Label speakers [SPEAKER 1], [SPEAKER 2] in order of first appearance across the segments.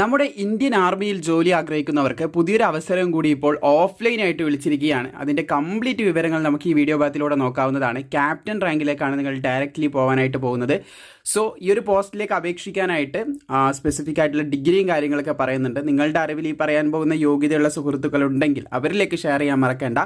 [SPEAKER 1] നമ്മുടെ ഇന്ത്യൻ ആർമിയിൽ ജോലി ആഗ്രഹിക്കുന്നവർക്ക് പുതിയൊരു അവസരം കൂടി ഇപ്പോൾ ഓഫ്ലൈൻ ആയിട്ട് വിളിച്ചിരിക്കുകയാണ്. അതിന്റെ കംപ്ലീറ്റ് വിവരങ്ങൾ നമുക്ക് ഈ വീഡിയോ ഭാഗത്തിലൂടെ നോക്കാവുന്നതാണ്. ക്യാപ്റ്റൻ റാങ്കിലേക്കാണ് നിങ്ങൾ ഡയറക്റ്റ്ലി പോകാനായിട്ട് പോകുന്നത്. സോ ഈ ഒരു പോസ്റ്റിലേക്ക് അപേക്ഷിക്കാനായിട്ട് സ്പെസിഫിക് ആയിട്ടുള്ള ഡിഗ്രിയും കാര്യങ്ങളൊക്കെ പറയുന്നുണ്ട്. നിങ്ങളുടെ അറിവിൽ ഈ പറയാൻ പോകുന്ന യോഗ്യതയുള്ള സുഹൃത്തുക്കൾ ഉണ്ടെങ്കിൽ അവരിലേക്ക് ഷെയർ ചെയ്യാൻ മറക്കേണ്ട.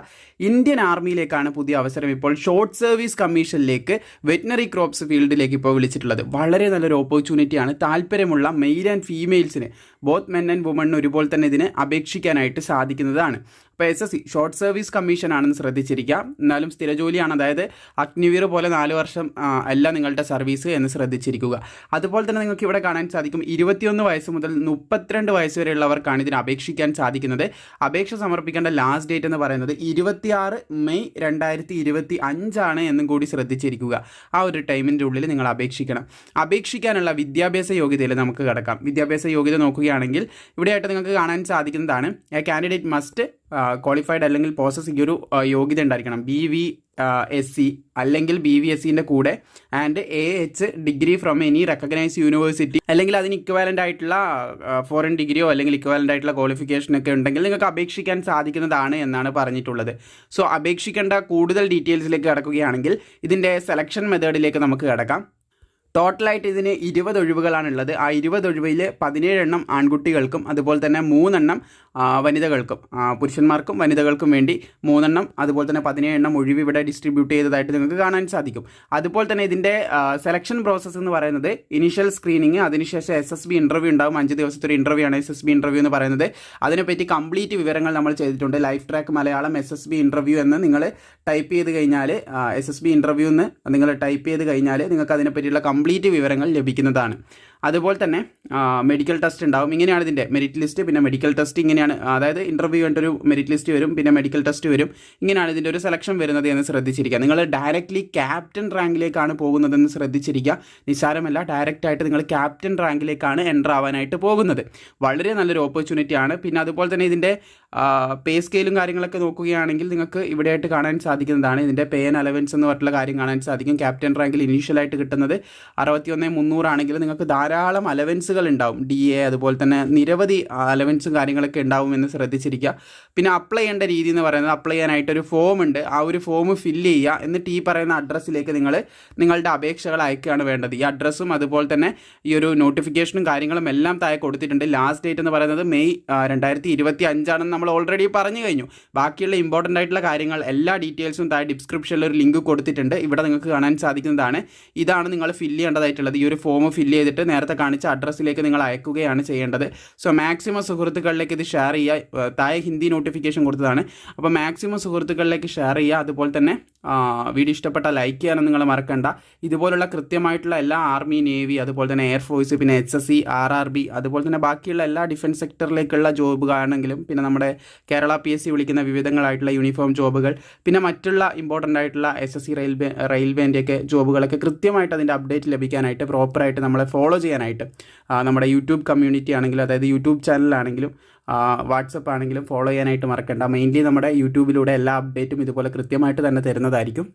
[SPEAKER 1] ഇന്ത്യൻ ആർമിയിലേക്കാണ് പുതിയ അവസരം ഇപ്പോൾ ഷോർട്ട് സർവീസ് കമ്മീഷനിലേക്ക് വെറ്റിനറി ക്രോപ്സ് ഫീൽഡിലേക്ക് ഇപ്പോൾ വിളിച്ചിട്ടുള്ളത്. വളരെ നല്ലൊരു ഓപ്പർച്യൂണിറ്റിയാണ് താല്പര്യമുള്ള മെയിൽ ആൻഡ് ഫീമെയിൽസിന് ബോത്ത് മെൻ ആൻഡ് വുമണിന് ഒരുപോലെ തന്നെ ഇതിനെ അപേക്ഷിക്കാനായിട്ട് സാധിക്കുന്നതാണ്. ഇപ്പോൾ S S C short service commission ആണെന്ന് ശ്രദ്ധിച്ചിരിക്കാം എന്നാലും സ്ഥിര ജോലിയാണ്. അതായത് അഗ്നിവീർ പോലെ നാല് വർഷം അല്ല നിങ്ങളുടെ സർവീസ് എന്ന് ശ്രദ്ധിച്ചിരിക്കുക. അതുപോലെ തന്നെ നിങ്ങൾക്ക് ഇവിടെ കാണാൻ സാധിക്കും ഇരുപത്തിയൊന്ന് വയസ്സ് മുതൽ മുപ്പത്തിരണ്ട് വയസ്സ് വരെയുള്ളവർക്കാണ് ഇതിന് അപേക്ഷിക്കാൻ സാധിക്കുന്നത്. അപേക്ഷ സമർപ്പിക്കേണ്ട ലാസ്റ്റ് ഡേറ്റ് എന്ന് പറയുന്നത് ഇരുപത്തിയാറ് മെയ് രണ്ടായിരത്തി ഇരുപത്തി അഞ്ചാണ് എന്നും കൂടി ശ്രദ്ധിച്ചിരിക്കുക. ആ ഒരു ടൈമിന്റെ ഉള്ളിൽ നിങ്ങൾ അപേക്ഷിക്കണം. അപേക്ഷിക്കാനുള്ള വിദ്യാഭ്യാസ യോഗ്യതയിൽ നമുക്ക് കിടക്കാം. വിദ്യാഭ്യാസ യോഗ്യത നോക്കുകയാണെങ്കിൽ ഇവിടെയായിട്ട് നിങ്ങൾക്ക് കാണാൻ സാധിക്കുന്നതാണ് എ കാൻഡിഡേറ്റ് മസ്റ്റ് ക്വാളിഫൈഡ് അല്ലെങ്കിൽ പോസസ് ഈ ഒരു യോഗ്യത ഉണ്ടായിരിക്കണം. ബി വി എസ് സി അല്ലെങ്കിൽ ബി വി എസ് സിന്റെ കൂടെ and A H degree from any recognise university അല്ലെങ്കിൽ അതിന് ഇക്വാലന്റ് ആയിട്ടുള്ള ഫോറിൻ ഡിഗ്രിയോ അല്ലെങ്കിൽ ഇക്വാലന്റ് ആയിട്ടുള്ള ക്വാളിഫിക്കേഷൻ ഒക്കെ ഉണ്ടെങ്കിൽ നിങ്ങൾക്ക് അപേക്ഷിക്കാൻ സാധിക്കുന്നതാണ് എന്നാണ് പറഞ്ഞിട്ടുള്ളത്. സോ അപേക്ഷിക്കേണ്ട കൂടുതൽ ഡീറ്റെയിൽസിലേക്ക് കിടക്കുകയാണെങ്കിൽ ഇതിന്റെ സെലക്ഷൻ മെത്തേഡിലേക്ക് നമുക്ക് കിടക്കാം. ടോട്ടലായിട്ട് ഇതിന് ഇരുപത് ഒഴിവുകളാണുള്ളത് ആ ഇരുപത് ഒഴിവിൽ പതിനേഴ് എണ്ണം ആൺകുട്ടികൾക്കും അതുപോലെ തന്നെ മൂന്നെണ്ണം വനിതകൾക്കും പുരുഷന്മാർക്കും വനിതകൾക്കും വേണ്ടി മൂന്നെണ്ണം അതുപോലെ തന്നെ പതിനേഴ് എണ്ണം ഒഴിവ് ഇവിടെ ഡിസ്ട്രിബ്യൂട്ട് ചെയ്തതായിട്ട് നിങ്ങൾക്ക് കാണാൻ സാധിക്കും. അതുപോലെ തന്നെ ഇതിന്റെ സെലക്ഷൻ പ്രോസസ്സ് എന്ന് പറയുന്നത് ഇനീഷ്യൽ സ്ക്രീനിങ് അതിനുശേഷം എസ് എസ് ബി ഇന്റർവ്യൂ ഉണ്ടാവും. അഞ്ച് ദിവസത്തെ ഒരു ഇന്റർവ്യൂ ആണ് എസ് എസ് ബി ഇന്റർവ്യൂ എന്ന് പറയുന്നത്. അതിനെപ്പറ്റി കംപ്ലീറ്റ് വിവരങ്ങൾ നമ്മൾ ചെയ്തിട്ടുണ്ട്. Life track Malayalam S S B interview എന്ന് നിങ്ങൾ ടൈപ്പ് ചെയ്ത് കഴിഞ്ഞാൽ എസ് എസ് ബി ഇന്റർവ്യൂ എന്ന് നിങ്ങൾ ടൈപ്പ് ചെയ്ത് കഴിഞ്ഞാൽ നിങ്ങൾക്ക് അതിനെപ്പറ്റിയുള്ള കംപ്ലീറ്റ് വിവരങ്ങൾ ലഭിക്കുന്നതാണ്. അതുപോലെ തന്നെ മെഡിക്കൽ ടെസ്റ്റ് ഉണ്ടാവും. ഇങ്ങനെയാണ് ഇതിന്റെ മെറിറ്റ് ലിസ്റ്റ് പിന്നെ മെഡിക്കൽ ടെസ്റ്റ് ഇങ്ങനെയാണ് അതായത് ഇന്റർവ്യൂ ഒരു മെറിറ്റ് ലിസ്റ്റ് വരും പിന്നെ മെഡിക്കൽ ടെസ്റ്റ് വരും. ഇങ്ങനെയാണ് ഇതിന്റെ ഒരു സെലക്ഷൻ വരുന്നത് എന്ന് ശ്രദ്ധിച്ചിരിക്കുക. നിങ്ങൾ ഡയറക്റ്റ്ലി ക്യാപ്റ്റൻ റാങ്കിലേക്കാണ് പോകുന്നതെന്ന് ശ്രദ്ധിച്ചിരിക്കുക. നിസ്സാരമല്ല ഡയറക്റ്റ് ആയിട്ട് നിങ്ങൾ ക്യാപ്റ്റൻ റാങ്കിലേക്കാണ് എന്റർ ആവാനായിട്ട് പോകുന്നത്. വളരെ നല്ലൊരു ഓപ്പർച്യൂണിറ്റിയാണ് പിന്നെ അതുപോലെ തന്നെ ഇതിന്റെ പേ സ്കെയിലും കാര്യങ്ങളൊക്കെ നോക്കുകയാണെങ്കിൽ നിങ്ങൾക്ക് ഇവിടെയായിട്ട് കാണാൻ സാധിക്കുന്നതാണ്. ഇതിന്റെ പേ ആൻഡ് അലവൻസ് എന്ന് പറഞ്ഞിട്ടുള്ള കാര്യം കാണാൻ സാധിക്കും. ക്യാപ്റ്റൻ റാങ്കിൽ ഇനീഷ്യലായിട്ട് കിട്ടുന്നത് അറുപത്തി ഒന്ന് മുന്നൂറാണെങ്കിൽ നിങ്ങൾക്ക് ധാരാളം അലവൻസുകൾ ഉണ്ടാവും. ഡി എ അതുപോലെ തന്നെ നിരവധി അലവൻസും കാര്യങ്ങളൊക്കെ ഉണ്ടാവും എന്ന് ശ്രദ്ധിച്ചിരിക്കുക. പിന്നെ അപ്ലൈ ചെയ്യേണ്ട രീതി എന്ന് പറയുന്നത് അപ്ലൈ ചെയ്യാനായിട്ട് ഒരു ഫോം ഉണ്ട്. ആ ഒരു ഫോം ഫില്ല് ചെയ്യുക എന്നിട്ട് ഈ പറയുന്ന അഡ്രസ്സിലേക്ക് നിങ്ങൾ നിങ്ങളുടെ അപേക്ഷകൾ അയക്കുകയാണ് വേണ്ടത്. ഈ അഡ്രസ്സും അതുപോലെ തന്നെ ഈ ഒരു നോട്ടിഫിക്കേഷനും കാര്യങ്ങളും എല്ലാം താഴെ കൊടുത്തിട്ടുണ്ട്. ലാസ്റ്റ് ഡേറ്റ് എന്ന് പറയുന്നത് മെയ് രണ്ടായിരത്തി ഇരുപത്തി അഞ്ചാണെന്ന് നമ്മൾ ഓൾറെഡി പറഞ്ഞു കഴിഞ്ഞു. ബാക്കിയുള്ള ഇമ്പോർട്ടന്റ് ആയിട്ടുള്ള കാര്യങ്ങൾ എല്ലാ ഡീറ്റെയിൽസും താഴെ ഡിസ്ക്രിപ്ഷനിൽ ഒരു ലിങ്ക് കൊടുത്തിട്ടുണ്ട്. ഇവിടെ നിങ്ങൾക്ക് കാണാൻ സാധിക്കുന്നതാണ്. ഇതാണ് നിങ്ങൾ ഫില്ല് ചെയ്യേണ്ടതായിട്ടുള്ളത്. ഈ ഒരു ഫോം ഫില്ല് ചെയ്തിട്ട് നേരത്തെ കാണിച്ച അഡ്രസ്സിലേക്ക് നിങ്ങൾ അയക്കുകയാണ് ചെയ്യേണ്ടത്. സോ മാക്സിമം സുഹൃത്തുക്കളിലേക്ക് ഇത് ഷെയർ ചെയ്യുക. താഴെ ഹിന്ദി നോട്ടിഫിക്കേഷൻ കൊടുത്തതാണ്. അപ്പോൾ മാക്സിമം സുഹൃത്തുക്കളിലേക്ക് ഷെയർ ചെയ്യുക. അതുപോലെ തന്നെ വീഡിയോ ഇഷ്ടപ്പെട്ട ലൈക്ക് ചെയ്യാനും നിങ്ങൾ മറക്കണ്ട. ഇതുപോലുള്ള കൃത്യമായിട്ടുള്ള എല്ലാ ആർമി നേവി അതുപോലെ തന്നെ എയർഫോഴ്സ് പിന്നെ H S C R R B അതുപോലെ തന്നെ ബാക്കിയുള്ള എല്ലാ ഡിഫൻസ് സെക്ടറിലേക്കുള്ള ജോബ് ആണെങ്കിലും പിന്നെ നമ്മുടെ കേരള പി എസ് സി വിളിക്കുന്ന വിവിധങ്ങളായിട്ടുള്ള യൂണിഫോം ജോബുകൾ പിന്നെ മറ്റുള്ള ഇമ്പോർട്ടന്റ് ആയിട്ടുള്ള എസ് എസ് സി റെയിൽവേ റെയിൽവേന്റെയൊക്കെ ജോബുകളൊക്കെ കൃത്യമായിട്ട് അതിന്റെ അപ്ഡേറ്റ് ലഭിക്കാനായിട്ട് പ്രോപ്പറായിട്ട് നമ്മളെ ഫോളോ ചെയ്യാനായിട്ട് നമ്മുടെ യൂട്യൂബ് കമ്മ്യൂണിറ്റി ആണെങ്കിലും അതായത് യൂട്യൂബ് ചാനലാണെങ്കിലും വാട്സപ്പ് ആണെങ്കിലും ഫോളോ ചെയ്യാനായിട്ട് മറക്കണ്ട. മെയിൻലി നമ്മുടെ യൂട്യൂബിലൂടെ എല്ലാ അപ്ഡേറ്റും ഇതുപോലെ കൃത്യമായിട്ട് തന്നെ തരുന്നതായിരിക്കും.